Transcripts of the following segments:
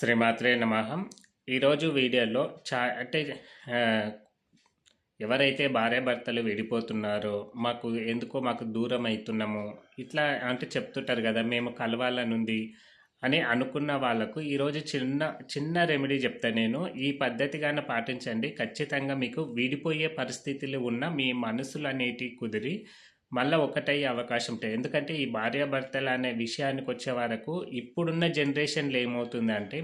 శ్రీమాత్రే నమహం ఈరోజు వీడియోలో చా అంటే ఎవరైతే భార్యాభర్తలు విడిపోతున్నారో మాకు ఎందుకో మాకు దూరం అవుతున్నాము ఇట్లా అంటే చెప్తుంటారు కదా మేము కలవాలనుంది అని అనుకున్న వాళ్ళకు ఈరోజు చిన్న చిన్న రెమెడీ చెప్తా నేను. ఈ పద్ధతిగానే పాటించండి. ఖచ్చితంగా మీకు విడిపోయే పరిస్థితులు ఉన్న మీ మనసులు అనేటి కుదిరి మళ్ళీ ఒకటయ్యే అవకాశం ఉంటుంది ఎందుకంటే ఈ భార్యాభర్తలు అనే విషయానికి వచ్చే వరకు ఇప్పుడున్న జనరేషన్లో ఏమవుతుందంటే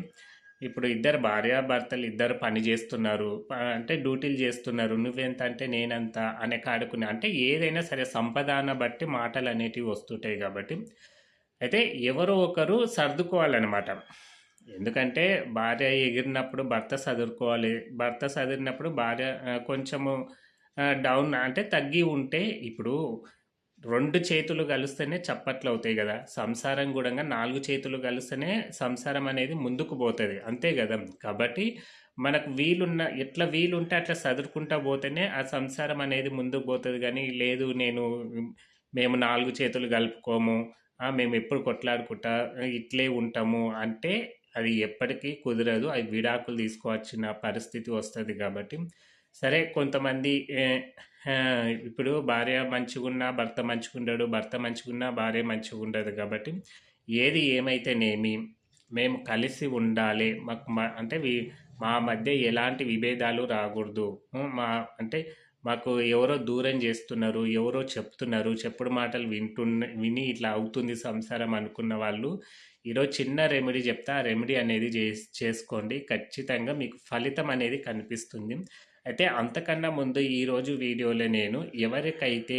ఇప్పుడు ఇద్దరు భార్యాభర్తలు ఇద్దరు పని చేస్తున్నారు అంటే డ్యూటీలు చేస్తున్నారు నువ్వెంత అంటే నేనంత అనే కాడుకుని అంటే ఏదైనా సరే సంపదాన బట్టి మాటలు అనేటివి వస్తుంటాయి కాబట్టి అయితే ఎవరో ఒకరు సర్దుకోవాలన్నమాట. ఎందుకంటే భార్య ఎగిరినప్పుడు భర్త చదువుకోవాలి భర్త చదివినప్పుడు భార్య కొంచెము డౌన్ అంటే తగ్గి ఉంటే ఇప్పుడు రెండు చేతులు కలిస్తేనే చప్పట్లు అవుతాయి కదా. సంసారం కూడా నాలుగు చేతులు కలిస్తేనే సంసారం అనేది ముందుకు పోతుంది. అంతే కదా. కాబట్టి మనకు వీలున్న ఎట్లా వీలుంటే అట్లా చదువుకుంటా పోతేనే ఆ సంసారం అనేది ముందుకు పోతుంది కానీ లేదు నేను మేము నాలుగు చేతులు కలుపుకోము మేము ఎప్పుడు కొట్లాడుకుంటా ఇట్లే ఉంటాము అంటే అది ఎప్పటికీ కుదరదు. అవి విడాకులు తీసుకోవాల్సిన పరిస్థితి వస్తుంది కాబట్టి సరే కొంతమంది ఇప్పుడు భార్య మంచిగున్నా భర్త మంచిగుండడు భర్త మంచిగున్నా భార్య మంచిగా ఉండదు కాబట్టి ఏది ఏమైతేనేమి మేము కలిసి ఉండాలి. మాకు మా అంటే మా మధ్య ఎలాంటి విభేదాలు రాకూడదు. మా అంటే మాకు ఎవరో దూరం చేస్తున్నారు ఎవరో చెప్తున్నారు చెప్పుడు మాటలు వింటున్న విని ఇట్లా అవుతుంది సంసారం అనుకున్న వాళ్ళు ఈరోజు చిన్న రెమెడీ చెప్తా ఆ రెమెడీ అనేది చేస్ చేసుకోండి. ఖచ్చితంగా మీకు ఫలితం అనేది కనిపిస్తుంది. అయితే అంతకన్నా ముందు ఈరోజు వీడియోలో నేను ఎవరికైతే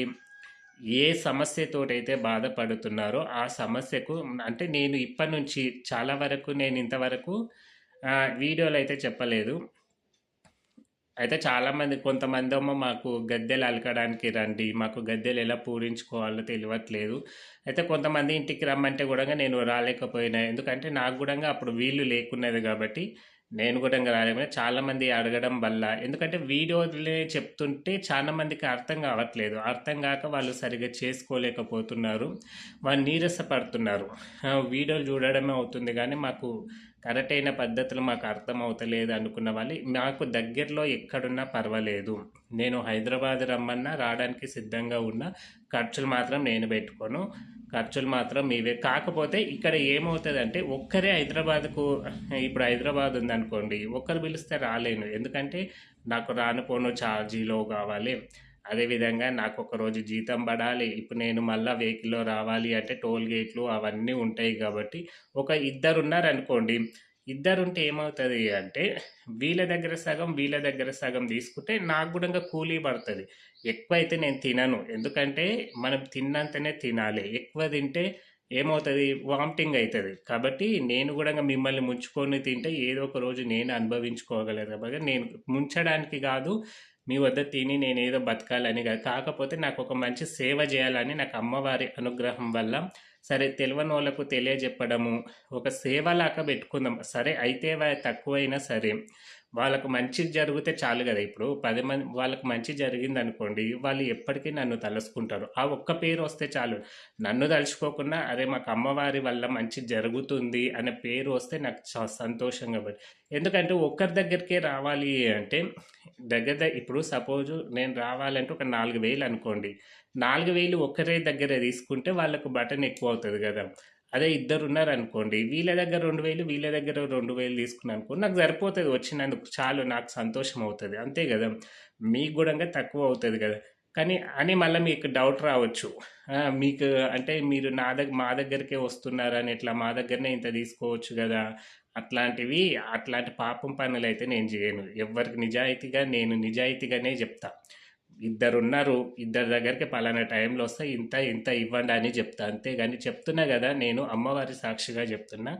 ఏ సమస్యతోటైతే బాధపడుతున్నారో ఆ సమస్యకు అంటే నేను ఇప్పటి నుంచి చాలా వరకు నేను ఇంతవరకు వీడియోలు అయితే చెప్పలేదు. అయితే చాలామంది కొంతమంది ఏమో మాకు గద్దెలు అలకడానికి రండి మాకు గద్దెలు ఎలా పూరించుకోవాలో తెలియట్లేదు. అయితే కొంతమంది ఇంటికి రమ్మంటే కూడా నేను రాలేకపోయినా ఎందుకంటే నాకు కూడా అప్పుడు వీలు లేకున్నది కాబట్టి నేను కూడా ఇంకా రాలేకపోయినా చాలామంది అడగడం వల్ల ఎందుకంటే వీడియోలే చెప్తుంటే చాలామందికి అర్థం కావట్లేదు. అర్థం కాక వాళ్ళు సరిగ్గా చేసుకోలేకపోతున్నారు. వాళ్ళు నీరస పడుతున్నారు వీడియోలు చూడడమే అవుతుంది కానీ మాకు కరెక్ట్ అయిన పద్ధతులు మాకు అర్థం అవుతలేదు అనుకున్న వాళ్ళు మాకు దగ్గరలో ఎక్కడున్నా పర్వాలేదు. నేను హైదరాబాద్ రమ్మన్నా రావడానికి సిద్ధంగా ఉన్న ఖర్చులు మాత్రం నేను పెట్టుకోను. ఖర్చులు మాత్రం మీవే కాకపోతే ఇక్కడ ఏమవుతుందంటే ఒక్కరే హైదరాబాద్కు ఇప్పుడు హైదరాబాద్ ఉందనుకోండి ఒక్కరు పిలిస్తే రాలేను. ఎందుకంటే నాకు రానుపోను ఛార్జీలో కావాలి. అదేవిధంగా నాకు ఒక రోజు జీతం పడాలి. ఇప్పుడు నేను మళ్ళీ వెహికల్లో రావాలి అంటే టోల్ గేట్లు అవన్నీ ఉంటాయి కాబట్టి ఒక ఇద్దరు ఉన్నారనుకోండి ఇద్దరుంటే ఏమవుతుంది అంటే వీళ్ళ దగ్గర సగం వీళ్ళ దగ్గర సగం తీసుకుంటే నాకు కూడా కూలీ పడుతుంది. ఎక్కువ అయితే నేను తినను. ఎందుకంటే మనం తిన్నంతనే తినాలి. ఎక్కువ తింటే ఏమవుతుంది? వామిటింగ్ అవుతుంది కాబట్టి నేను కూడా మిమ్మల్ని ముంచుకొని తింటే ఏదో ఒక రోజు నేను అనుభవించుకోగలను. కాబట్టి నేను ముంచడానికి కాదు మీ వద్ద తిని నేను ఏదో బతకాలని కాదు. కాకపోతే నాకు ఒక మంచి సేవ చేయాలని నాకు అమ్మవారి అనుగ్రహం వల్ల సరే తెలియని వాళ్ళకు తెలియజెప్పడము ఒక సేవలాగా పెట్టుకుందాం. సరే అయితే తక్కువైనా సరే. వాళ్ళకు మంచి జరిగితే చాలు కదా. ఇప్పుడు పది మంది వాళ్ళకు మంచి జరిగింది అనుకోండి వాళ్ళు ఎప్పటికీ నన్ను తలుసుకుంటారు. ఆ ఒక్క పేరు వస్తే చాలు. నన్ను తలుచుకోకుండా అరే మాకు అమ్మవారి వల్ల మంచి జరుగుతుంది అనే పేరు వస్తే నాకు సంతోషంగా పడి. ఎందుకంటే ఒక్కరి దగ్గరికే రావాలి అంటే దగ్గర ఇప్పుడు సపోజ్ నేను రావాలంటే ఒక నాలుగు వేలు అనుకోండి. నాలుగు వేలు ఒక్కరే దగ్గర తీసుకుంటే వాళ్ళకు బటన్ ఎక్కువ అవుతుంది కదా. అదే ఇద్దరు ఉన్నారు అనుకోండి వీళ్ళ దగ్గర రెండు వేలు వీళ్ళ దగ్గర రెండు వేలు తీసుకున్నాను అనుకోండి నాకు సరిపోతుంది వచ్చినందుకు చాలు నాకు సంతోషం అవుతుంది. అంతే కదా? మీకు కూడా తక్కువ అవుతుంది కదా? కానీ అని మళ్ళీ మీకు డౌట్ రావచ్చు. మీకు అంటే మీరు నా దగ్గర మా దగ్గరకే వస్తున్నారని ఇట్లా మా దగ్గరనే ఇంత తీసుకోవచ్చు కదా? అట్లాంటివి అట్లాంటి పాపం పనులు అయితే నేను చేయను. ఎవరికి నిజాయితీగా నేను నిజాయితీగానే చెప్తా. ఇద్దరు ఉన్నారు ఇద్దరి దగ్గరికి పలానా టైంలో వస్తే ఇంత ఇంత ఇవ్వండి అని చెప్తా. అంతేగాని చెప్తున్నా కదా నేను అమ్మవారి సాక్షిగా చెప్తున్నా.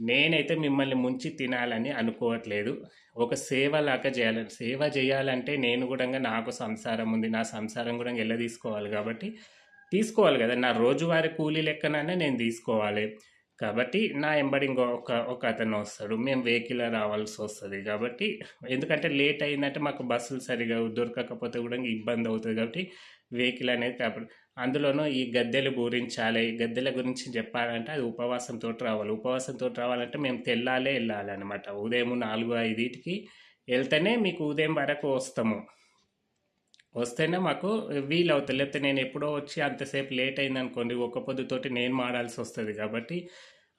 నేనైతే మిమ్మల్ని ముంచి తినాలని అనుకోవట్లేదు. ఒక సేవ లాగా చేయాలని సేవ చేయాలంటే నేను కూడా నాకు సంసారం ఉంది నా సంసారం కూడా ఎలా తీసుకోవాలి కాబట్టి తీసుకోవాలి కదా. నా రోజువారి కూలీ లెక్కనైనా నేను తీసుకోవాలి. కాబట్టి నా ఎంబడి ఇంకో ఒక ఒక అతను వస్తాడు. మేము వెహికల్ రావాల్సి వస్తుంది. కాబట్టి ఎందుకంటే లేట్ అయిందంటే మాకు బస్సులు సరిగా దొరకకపోతే కూడా ఇబ్బంది అవుతుంది కాబట్టి వెహికల్ అనేది కాబట్టి అందులోనూ ఈ గద్దెలు ఈ గద్దెల గురించి చెప్పాలంటే అది ఉపవాసంతో రావాలి. ఉపవాసంతో రావాలంటే మేము తెల్లాలే వెళ్ళాలి అనమాట ఉదయం నాలుగు ఐదింటికి వెళ్తేనే మీకు ఉదయం వరకు వస్తాము. వస్తేనే మాకు వీలు అవుతుంది లేకపోతే నేను ఎప్పుడో వచ్చి అంతసేపు లేట్ అయింది అనుకోండి ఒక్క పొద్దుతోటి నేను మాడాల్సి వస్తుంది కాబట్టి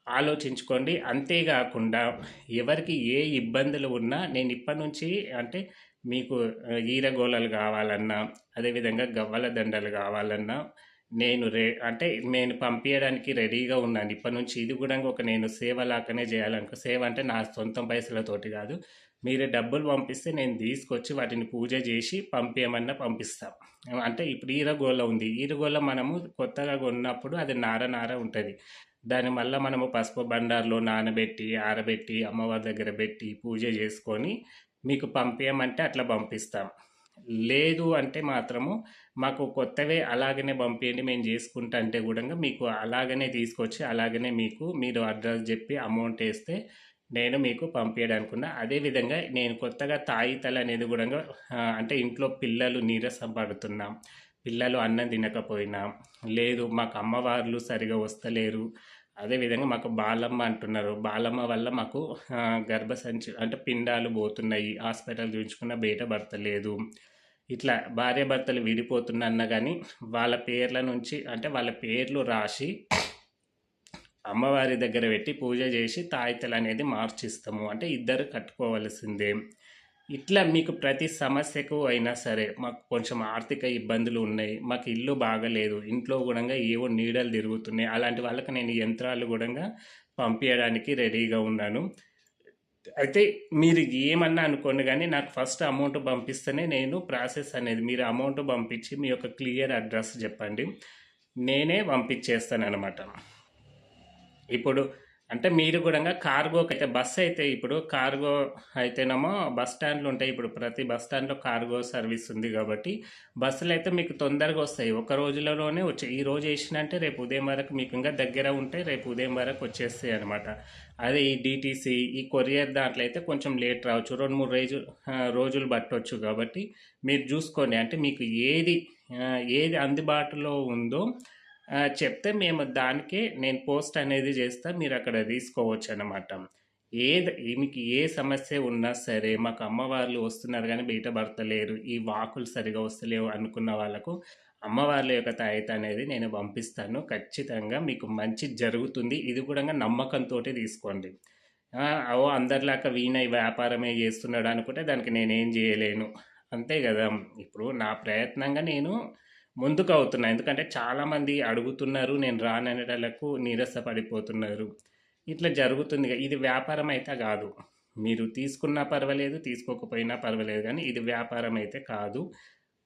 ఆలోచించుకోండి. అంతేకాకుండా ఎవరికి ఏ ఇబ్బందులు ఉన్నా నేను ఇప్పటి నుంచి అంటే మీకు ఈరగోళాలు ఈరగోళలు కావాలన్నా అదేవిధంగా గవ్వల దండలు కావాలన్నా నేను రే అంటే నేను పంపించడానికి రెడీగా ఉన్నాను. ఇప్పటి నుంచి ఇది కూడా ఒక నేను సేవ లాగానే చేయాలనుకో సేవ అంటే నా సొంత పైసలతోటి కాదు. మీరు డబ్బులు పంపిస్తే నేను తీసుకొచ్చి వాటిని పూజ చేసి పంపేయమన్నా పంపిస్తాం. అంటే ఇప్పుడు ఈరగోళ్ళ ఉంది. ఈరగోళ్ళ మనము కొత్తగా కొన్నప్పుడు అది నార నార ఉంటుంది. దాని మళ్ళీ మనము పసుపు బండార్లో నానబెట్టి ఆరబెట్టి అమ్మవారి దగ్గర పెట్టి పూజ చేసుకొని మీకు పంపించమంటే అట్లా పంపిస్తాం. లేదు అంటే మాత్రము మాకు కొత్తవే అలాగనే పంపించండి మేము చేసుకుంటా అంటే కూడా మీకు అలాగనే తీసుకొచ్చి అలాగనే మీకు మీరు అడ్రస్ చెప్పి అమౌంట్ వేస్తే నేను మీకు పంపించడానుకున్నా అదేవిధంగా నేను కొత్తగా తాయితలు అనేది కూడా అంటే ఇంట్లో పిల్లలు నీరసం పడుతున్నాం పిల్లలు అన్నం తినకపోయినా లేదు మాకు అమ్మవార్లు సరిగా వస్తలేరు. అదేవిధంగా మాకు బాలమ్మ అంటున్నారు. బాలమ్మ వల్ల మాకు గర్భసంచి అంటే పిండాలు పోతున్నాయి. హాస్పిటల్ చూపించుకున్న బయట పడతలేదు. ఇట్లా భార్య భర్తలు విడిపోతున్నా కానీ వాళ్ళ పేర్ల నుంచి అంటే వాళ్ళ పేర్లు రాసి అమ్మవారి దగ్గర పెట్టి పూజ చేసి తాయితలు అనేది మార్చిస్తాము. అంటే ఇద్దరు కట్టుకోవలసిందే. ఇట్లా మీకు ప్రతి సమస్యకు అయినా సరే మాకు కొంచెం ఆర్థిక ఇబ్బందులు ఉన్నాయి. మాకు ఇల్లు బాగలేదు. ఇంట్లో కూడా ఏవో నీడలు తిరుగుతున్నాయి. అలాంటి వాళ్ళకి నేను యంత్రాలు కూడా పంపించడానికి రెడీగా ఉన్నాను. అయితే మీరు ఏమన్నా అనుకోండి కానీ నాకు ఫస్ట్ అమౌంట్ పంపిస్తేనే నేను ప్రాసెస్ అనేది మీరు అమౌంట్ పంపించి మీ యొక్క క్లియర్ అడ్రస్ చెప్పండి. నేనే పంపించేస్తాను అనమాట ఇప్పుడు అంటే మీరు కూడా కార్గో అయితే బస్ అయితే ఇప్పుడు కార్గో అయితేనేమో బస్ స్టాండ్లు ఉంటాయి. ఇప్పుడు ప్రతి బస్ స్టాండ్లో కార్గో సర్వీస్ ఉంది కాబట్టి బస్సులు అయితే మీకు తొందరగా వస్తాయి. ఒక రోజులలోనే వచ్చే ఈ రోజు వేసినంటే రేపు ఉదయం వరకు మీకు ఇంకా దగ్గర ఉంటే రేపు ఉదయం వరకు వచ్చేస్తాయి అనమాట అదే ఈ డిటీసీ ఈ కొరియర్ దాంట్లో అయితే కొంచెం లేట్ రావచ్చు. రెండు మూడు రోజు రోజులు పట్టవచ్చు కాబట్టి మీరు చూసుకోండి. అంటే మీకు ఏది ఏది అందుబాటులో ఉందో చెప్తే మేము దానికే నేను పోస్ట్ అనేది చేస్తా మీరు అక్కడ తీసుకోవచ్చు అనమాట ఏది మీకు ఏ సమస్య ఉన్నా సరే మాకు అమ్మవార్లు వస్తున్నారు కానీ బయట పడతలేరు ఈ వాకులు సరిగా వస్తలేవు అనుకున్న వాళ్ళకు అమ్మవార్ల యొక్క తాయిత అనేది నేను పంపిస్తాను. ఖచ్చితంగా మీకు మంచి జరుగుతుంది. ఇది కూడా నమ్మకంతో తీసుకోండి. ఓ అందరిలాగా వీణ వ్యాపారమే చేస్తున్నాడు అనుకుంటే దానికి నేనేం చేయలేను. అంతే కదా. ఇప్పుడు నా ప్రయత్నంగా నేను ముందుకు అవుతున్నాయి ఎందుకంటే చాలామంది అడుగుతున్నారు నేను రాననేటలకు నీరస పడిపోతున్నారు ఇట్లా జరుగుతుంది ఇది వ్యాపారం అయితే కాదు. మీరు తీసుకున్నా పర్వాలేదు తీసుకోకపోయినా పర్వాలేదు కానీ ఇది వ్యాపారం అయితే కాదు.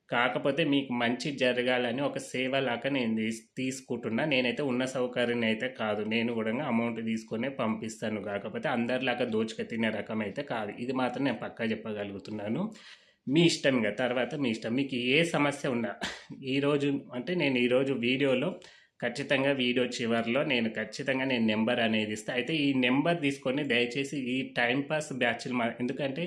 కాకపోతే మీకు మంచి జరగాలని ఒక సేవ లాగా నేను తీసుకుంటున్నా. నేనైతే ఉన్న సౌకర్యం అయితే కాదు. నేను కూడా అమౌంట్ తీసుకునే పంపిస్తాను. కాకపోతే అందరిలాగా దోచుక తినే రకం అయితే కాదు. ఇది మాత్రం నేను పక్కా చెప్పగలుగుతున్నాను. మీ ఇష్టం ఇక తర్వాత మీ ఇష్టం. మీకు ఏ సమస్య ఉన్నా ఈరోజు అంటే నేను ఈరోజు వీడియోలో ఖచ్చితంగా వీడియో చివరిలో నేను ఖచ్చితంగా నేను నెంబర్ అనేది ఇస్తాను అయితే ఈ నెంబర్ తీసుకొని దయచేసి ఈ టైంపాస్ బ్యాచ్లు మా ఎందుకంటే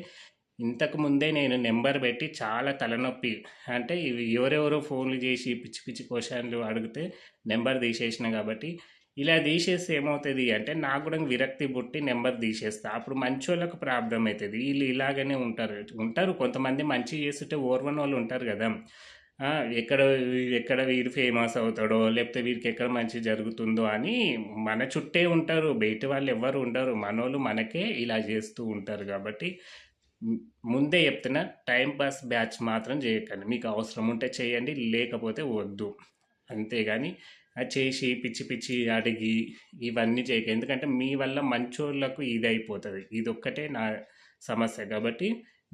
ఇంతకు ముందే నేను నెంబర్ పెట్టి చాలా తలనొప్పి. అంటే ఇవి ఎవరెవరో ఫోన్లు చేసి పిచ్చి పిచ్చి క్వశ్చన్లు అడిగితే నెంబర్ తీసేసిన కాబట్టి ఇలా తీసేస్తే ఏమవుతుంది అంటే నాకు కూడా విరక్తి పుట్టి నెంబర్ తీసేస్తా. అప్పుడు మంచోళ్ళకు ప్రాబ్లం అవుతుంది వీళ్ళు ఇలాగనే ఉంటారు. ఉంటారు. కొంతమంది మంచి చేస్తుంటే ఓర్వన్ వాళ్ళు ఉంటారు కదా. ఎక్కడ ఎక్కడ వీడు ఫేమస్ అవుతాడో లేకపోతే వీడికి ఎక్కడ మంచి జరుగుతుందో అని మన చుట్టే ఉంటారు. బయట వాళ్ళు ఎవ్వరు ఉండరు. మనోళ్ళు మనకే ఇలా చేస్తూ ఉంటారు కాబట్టి ముందే చెప్తున్నా టైం పాస్ బ్యాచ్ మాత్రం చేయకండి. మీకు అవసరం ఉంటే చేయండి లేకపోతే వద్దు. అంతేగాని అది చేసి పిచ్చి పిచ్చి అడిగి ఇవన్నీ చేయక. ఎందుకంటే మీ వల్ల మంచోళ్ళకు ఇది అయిపోతుంది ఇది ఒక్కటే నా సమస్య. కాబట్టి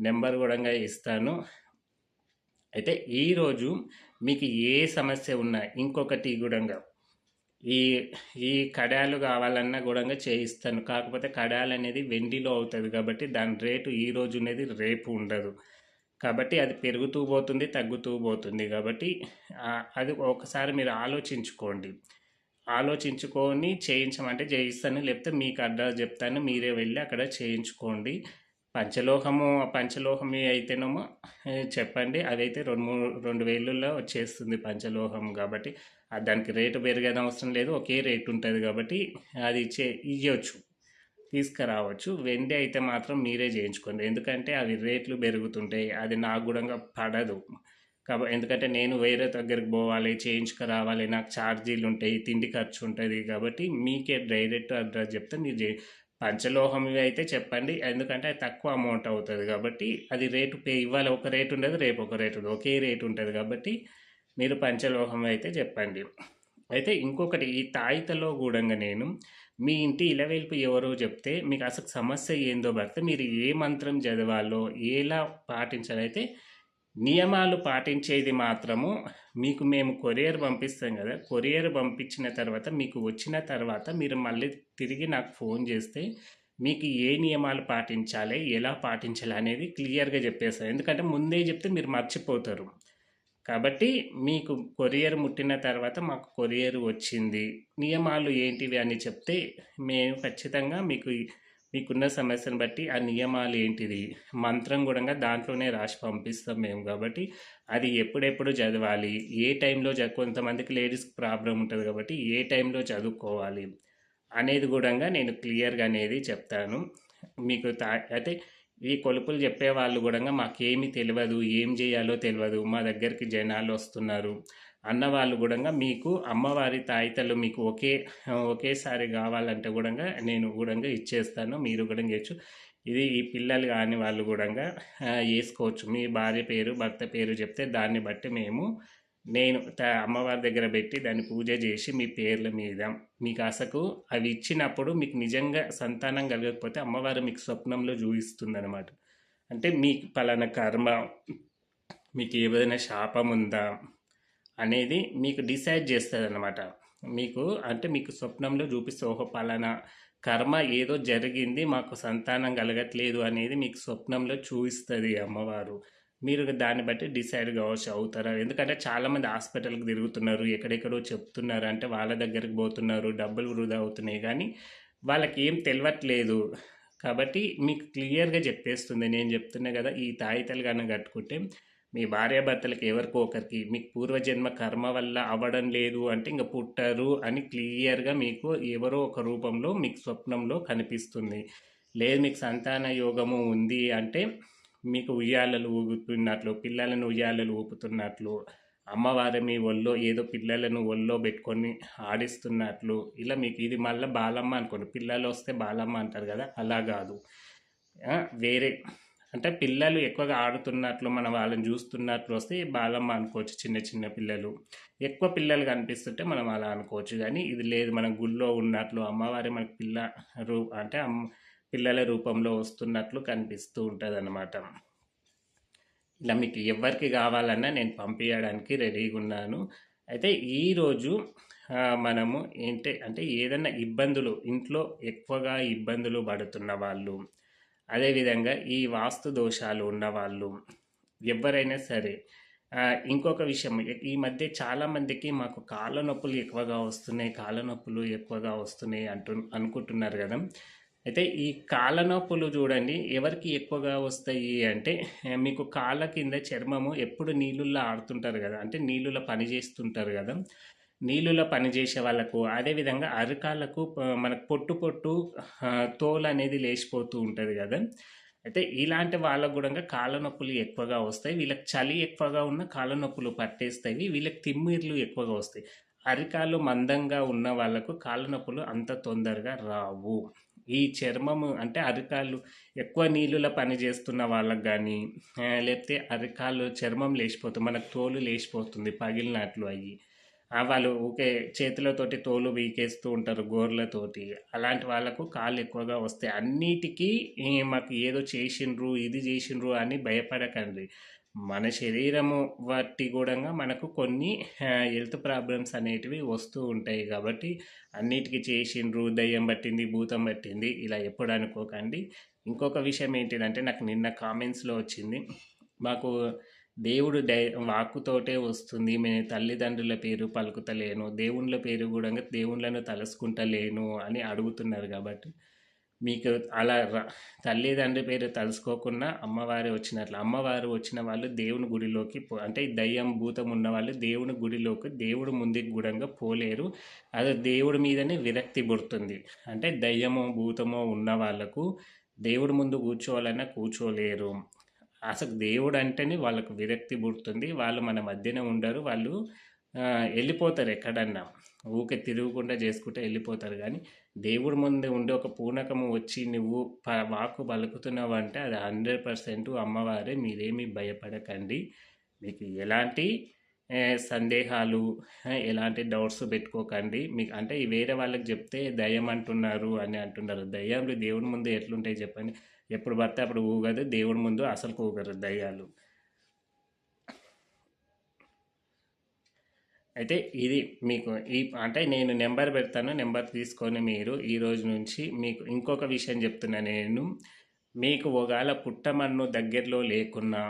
నెంబర్ కూడా ఇస్తాను. అయితే ఈరోజు మీకు ఏ సమస్య ఉన్నా ఇంకొకటి కూడా ఈ ఈ కడాలు కావాలన్నా కూడా చేయిస్తాను. కాకపోతే కడాలు అనేది వెండిలో అవుతుంది కాబట్టి దాని రేటు ఈ రోజు అనేది రేపు ఉండదు. కాబట్టి అది పెరుగుతూ పోతుంది తగ్గుతూ పోతుంది. కాబట్టి అది ఒకసారి మీరు ఆలోచించుకోండి. ఆలోచించుకొని చేయించమంటే చేయిస్తాను. లేకపోతే మీకు అడ్రస్ చెప్తాను. మీరే వెళ్ళి అక్కడ చేయించుకోండి. పంచలోహము పంచలోహమి అయితేనేమో చెప్పండి. అదైతే రెండు మూడు రెండు వేలుల్లో వచ్చేస్తుంది పంచలోహం కాబట్టి దానికి రేటు పెరిగేది అవసరం లేదు. ఒకే రేటు ఉంటుంది కాబట్టి అది ఇచ్చే ఇవ్వచ్చు తీసుకురావచ్చు. వెండి అయితే మాత్రం మీరే చేయించుకోండి. ఎందుకంటే అవి రేట్లు పెరుగుతుంటాయి అది నాకు కూడా పడదు. కాబట్టి ఎందుకంటే నేను వేరే దగ్గరికి పోవాలి చేయించుకురావాలి నాకు ఛార్జీలు ఉంటాయి తిండి ఖర్చు ఉంటుంది కాబట్టి మీకే డైరెక్ట్ అడ్రస్ చెప్తే మీరు చే పంచలోహం అయితే చెప్పండి. ఎందుకంటే అది తక్కువ అమౌంట్ అవుతుంది కాబట్టి అది రేటు పే ఇవ్వాలి ఒక రేటు ఉండదు రేపు ఒక రేటు ఉండదు. ఒకే రేటు ఉంటుంది కాబట్టి మీరు పంచలోహం అయితే చెప్పండి. అయితే ఇంకొకటి ఈ తాయితలో కూడా నేను మీ ఇంటి ఇలవేల్పు ఎవరో చెప్తే మీకు అసలు సమస్య ఏందో పడితే మీరు ఏ మంత్రం చదవాలో ఎలా పాటించాలైతే నియమాలు పాటించేది మాత్రము మీకు మేము కొరియర్ పంపిస్తాం కదా. కొరియర్ పంపించిన తర్వాత మీకు వచ్చిన తర్వాత మీరు మళ్ళీ తిరిగి నాకు ఫోన్ చేస్తే మీకు ఏ నియమాలు పాటించాలి ఎలా పాటించాలి అనేది క్లియర్గా చెప్పేస్తాను ఎందుకంటే ముందే చెప్తే మీరు మర్చిపోతారు. కాబట్టి మీకు కొరియర్ ముట్టిన తర్వాత మాకు కొరియర్ వచ్చింది. నియమాలు ఏంటివి అని చెప్తే మేము ఖచ్చితంగా మీకు మీకున్న సమస్యను బట్టి ఆ నియమాలు ఏంటిది? మంత్రం కూడా దాంట్లోనే రాసి పంపిస్తాం మేము కాబట్టి అది ఎప్పుడెప్పుడు చదవాలి? ఏ టైంలో చ కొంతమందికి లేడీస్కి ప్రాబ్లం ఉంటుంది కాబట్టి ఏ టైంలో చదువుకోవాలి? అనేది కూడా నేను క్లియర్గా అనేది చెప్తాను. మీకు తా అయితే ఈ కొలుపులు చెప్పే వాళ్ళు కూడా మాకేమి తెలియదు ఏం చేయాలో తెలియదు మా దగ్గరికి జనాలు వస్తున్నారు అన్న వాళ్ళు కూడా మీకు అమ్మవారి తాయితలు మీకు ఒకే ఒకేసారి కావాలంటే కూడా నేను కూడా ఇచ్చేస్తాను మీరు కూడా చేయొచ్చు. ఇది ఈ పిల్లలు కాని వాళ్ళు కూడా వేసుకోవచ్చు. మీ భార్య పేరు భర్త పేరు చెప్తే దాన్ని బట్టి మేము నేను అమ్మవారి దగ్గర పెట్టి దాన్ని పూజ చేసి మీ పేర్ల మీద మీకు ఆశకు అవి ఇచ్చినప్పుడు మీకు నిజంగా సంతానం కలగకపోతే అమ్మవారు మీకు స్వప్నంలో చూపిస్తుంది అనమాట అంటే మీకు పలానా కర్మ మీకు ఏదైనా శాపం ఉందా అనేది మీకు డిసైడ్ చేస్తుంది అనమాట మీకు అంటే మీకు స్వప్నంలో చూపిస్తే ఓహో పలానా కర్మ ఏదో జరిగింది మాకు సంతానం కలగట్లేదు అనేది మీకు స్వప్నంలో చూపిస్తుంది అమ్మవారు. మీరు దాన్ని బట్టి డిసైడ్ కావచ్చు అవుతారా? ఎందుకంటే చాలామంది హాస్పిటల్కి తిరుగుతున్నారు ఎక్కడెక్కడో చెప్తున్నారు అంటే వాళ్ళ దగ్గరికి పోతున్నారు డబ్బులు వృధా అవుతున్నాయి. కానీ వాళ్ళకి ఏం తెలియట్లేదు కాబట్టి మీకు క్లియర్గా చెప్పేస్తుంది. నేను చెప్తున్నా కదా ఈ తాయితలు కానీ కట్టుకుంటే మీ భార్యాభర్తలకి ఎవరికో ఒకరికి మీకు పూర్వజన్మ కర్మ వల్ల అవ్వడం లేదు అంటే ఇంకా పుట్టరు అని క్లియర్గా మీకు ఎవరో ఒక రూపంలో మీకు స్వప్నంలో కనిపిస్తుంది. లేదు మీకు సంతాన యోగము ఉంది అంటే మీకు ఉయ్యాలలు ఊగుతున్నట్లు పిల్లలను ఉయ్యాలలు ఊపుతున్నట్లు అమ్మవారి మీ ఒళ్ళో ఏదో పిల్లలను ఒళ్ళో పెట్టుకొని ఆడిస్తున్నట్లు. ఇలా మీకు ఇది మళ్ళీ బాలమ్మ అనుకోండి. పిల్లలు వస్తే బాలమ్మ అంటారు కదా అలా కాదు. వేరే. అంటే పిల్లలు ఎక్కువగా ఆడుతున్నట్లు మనం వాళ్ళని చూస్తున్నట్లు వస్తే బాలమ్మ అనుకోవచ్చు చిన్న చిన్న పిల్లలు. ఎక్కువ పిల్లలు కనిపిస్తుంటే మనం అలా అనుకోవచ్చు. కానీ ఇది లేదు మన గుళ్ళో ఉన్నట్లు అమ్మవారి మన పిల్లలు అంటే అమ్మ పిల్లల రూపంలో వస్తున్నట్లు కనిపిస్తూ ఉంటుంది అన్నమాట ఇలా మీకు ఎవరికి కావాలన్నా నేను పంపించడానికి రెడీగా ఉన్నాను. అయితే ఈరోజు మనము ఏంటి అంటే ఏదైనా ఇబ్బందులు ఇంట్లో ఎక్కువగా ఇబ్బందులు పడుతున్న వాళ్ళు అదేవిధంగా ఈ వాస్తు దోషాలు ఉన్నవాళ్ళు ఎవరైనా సరే ఇంకొక విషయం ఈ మధ్య చాలామందికి మాకు కాళ్ళ నొప్పులు ఎక్కువగా వస్తున్నాయి కాళ్ళ నొప్పులు ఎక్కువగా వస్తున్నాయి అంటు అనుకుంటున్నారు కదా. అయితే ఈ కాళ్ళ నొప్పులు చూడండి ఎవరికి ఎక్కువగా వస్తాయి అంటే మీకు కాళ్ళ కింద చర్మము ఎప్పుడు నీళ్ళల్లో ఆడుతుంటారు కదా అంటే నీళ్ళలో పని చేస్తుంటారు కదా నీళ్ళలో పని చేసే వాళ్ళకు అదేవిధంగా అరకాళ్ళకు మనకు పొట్టు పొట్టు తోలు అనేది లేచిపోతూ ఉంటుంది కదా. అయితే ఇలాంటి వాళ్ళకు కూడా కాళ్ళ నొప్పులు ఎక్కువగా వస్తాయి. వీళ్ళకి చలి ఎక్కువగా ఉన్న కాళ్ళ నొప్పులు పట్టేస్తాయి. వీళ్ళకి తిమ్మిర్లు ఎక్కువగా వస్తాయి. అరికాలు మందంగా ఉన్న వాళ్ళకు కాళ్ళ నొప్పులు అంత తొందరగా రావు. ఈ చర్మము అంటే అరికాళ్ళు ఎక్కువ నీళ్ళలో పని చేస్తున్న వాళ్ళకి కానీ లేకపోతే అరికాళ్ళు చర్మం లేచిపోతుంది మనకు తోలు లేచిపోతుంది పగిలినట్లు అయ్యి. వాళ్ళు ఊకే చేతులతోటి తోలు వీకేస్తూ ఉంటారు గోర్లతోటి. అలాంటి వాళ్ళకు కాళ్ళు ఎక్కువగా వస్తాయి. అన్నిటికీ మాకు ఏదో చేసిండ్రు ఇది చేసిండ్రు అని భయపడకండి. మన శరీరము బట్టి కూడా మనకు కొన్ని హెల్త్ ప్రాబ్లమ్స్ అనేటివి వస్తూ ఉంటాయి కాబట్టి అన్నిటికీ చేసిండ్రు దయ్యం పట్టింది భూతం పట్టింది ఇలా ఎప్పుడు అనుకోకండి. ఇంకొక విషయం ఏంటిదంటే నాకు నిన్న కామెంట్స్లో వచ్చింది. మాకు దేవుడు డై వాక్కుతోటే వస్తుంది. నేను తల్లిదండ్రుల పేరు పలుకుతలేను. దేవుళ్ళ పేరు కూడా దేవుళ్ళను తలుసుకుంటలేను అని అడుగుతున్నారు కాబట్టి మీకు అలా తల్లిదండ్రి పేరు తలుసుకోకుండా అమ్మవారు వచ్చినట్లు అమ్మవారు వచ్చిన వాళ్ళు దేవుని గుడిలోకి పో అంటే దయ్యం భూతం ఉన్న వాళ్ళు దేవుని గుడిలోకి దేవుడు ముందుకు గుడంగా పోలేరు. అది దేవుడి మీదనే విరక్తి పుడుతుంది. అంటే దయ్యమో భూతమో ఉన్న వాళ్ళకు దేవుడి ముందు కూర్చోవాలన్నా కూర్చోలేరు. అసలు దేవుడు అంటేనే వాళ్ళకు విరక్తి పుడుతుంది. వాళ్ళు మన మధ్యనే ఉండరు. వాళ్ళు వెళ్ళిపోతారు ఎక్కడన్నా. ఊకే తిరుగుకుండా చేసుకుంటే వెళ్ళిపోతారు. కానీ దేవుడి ముందు ఉండే ఒక పూనకము వచ్చి నువ్వు వాకు వాక్కు పలుకుతున్నావు అంటే అది హండ్రెడ్ పర్సెంట్ అమ్మవారే. మీరేమీ భయపడకండి. మీకు ఎలాంటి సందేహాలు ఎలాంటి డౌట్స్ పెట్టుకోకండి. మీకు అంటే వేరే వాళ్ళకి చెప్తే దయ్యం అంటున్నారు అని అంటున్నారు. దయ్యాలు దేవుడి ముందు ఎట్లుంటాయి చెప్పండి. ఎప్పుడు పడితే అప్పుడు ఊగదు. దేవుడి ముందు అసలు ఊగరు దయ్యాలు. అయితే ఇది మీకు ఈ అంటే నేను నెంబర్ పెడతాను నెంబర్ తీసుకొని మీరు ఈ రోజు నుంచి మీకు ఇంకొక విషయం చెప్తున్నా నేను. మీకు ఒకవేళ పుట్టమన్ను దగ్గరలో లేకున్నా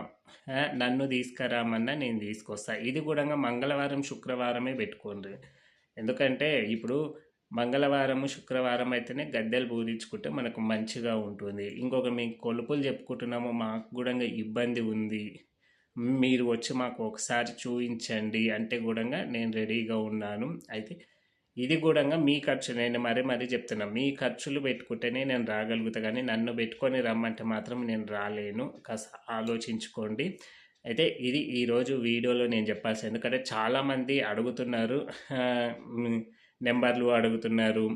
నన్ను తీసుకురామన్నా నేను తీసుకొస్తా. ఇది కూడా మంగళవారం శుక్రవారమే పెట్టుకోండి. ఎందుకంటే ఇప్పుడు మంగళవారం శుక్రవారం అయితేనే గద్దెలు పూజించుకుంటే మనకు మంచిగా ఉంటుంది. ఇంకొక మీకు కొలుపులు చెప్పుకుంటున్నాము మాకు కూడా ఇబ్బంది ఉంది. మీరు వచ్చి మాకు ఒకసారి చూపించండి అంటే కూడా నేను రెడీగా ఉన్నాను. అయితే ఇది కూడా మీ ఖర్చు నేను మరీ మరీ చెప్తున్నా మీ ఖర్చులు పెట్టుకుంటేనే నేను రాగలుగుతా కానీ నన్ను పెట్టుకొని రమ్మంటే మాత్రం నేను రాలేను. కాస్త ఆలోచించుకోండి. అయితే ఇది ఈరోజు వీడియోలో నేను చెప్పాల్సి ఎందుకంటే చాలామంది అడుగుతున్నారు నెంబర్లు అడుగుతున్నారు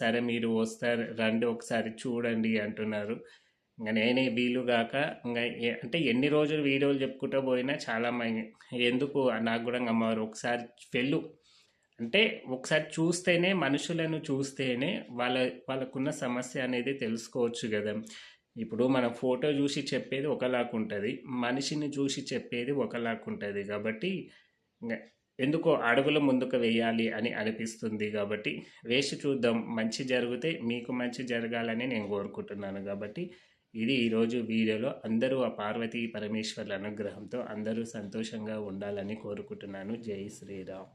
సరే మీరు వస్తారు రండి ఒకసారి చూడండి అంటున్నారు. ఇంకా నేనే వీలు కాక ఇంకా అంటే ఎన్ని రోజులు వీడియోలు చెప్పుకుంటూ పోయినా చాలా ఎందుకు నాకు కూడా అమ్మవారు ఒకసారి వెళ్ళు. అంటే ఒకసారి చూస్తేనే మనుషులను చూస్తేనే వాళ్ళ వాళ్ళకున్న సమస్య అనేది తెలుసుకోవచ్చు కదా. ఇప్పుడు మనం ఫోటో చూసి చెప్పేది ఒకలాగా ఉంటుంది మనిషిని చూసి చెప్పేది ఒకలాగా ఉంటుంది కాబట్టి ఇంకా ఎందుకో అడుగులు ముందుకు వేయాలి అని అనిపిస్తుంది కాబట్టి వేసి చూద్దాం మంచి జరిగితే మీకు మంచి జరగాలని నేను కోరుకుంటున్నాను కాబట్టి ఇది ఈరోజు వీడియోలో అందరూ ఆ పార్వతీ పరమేశ్వర్ల అనుగ్రహంతో అందరూ సంతోషంగా ఉండాలని కోరుకుంటున్నాను. జై శ్రీరామ్.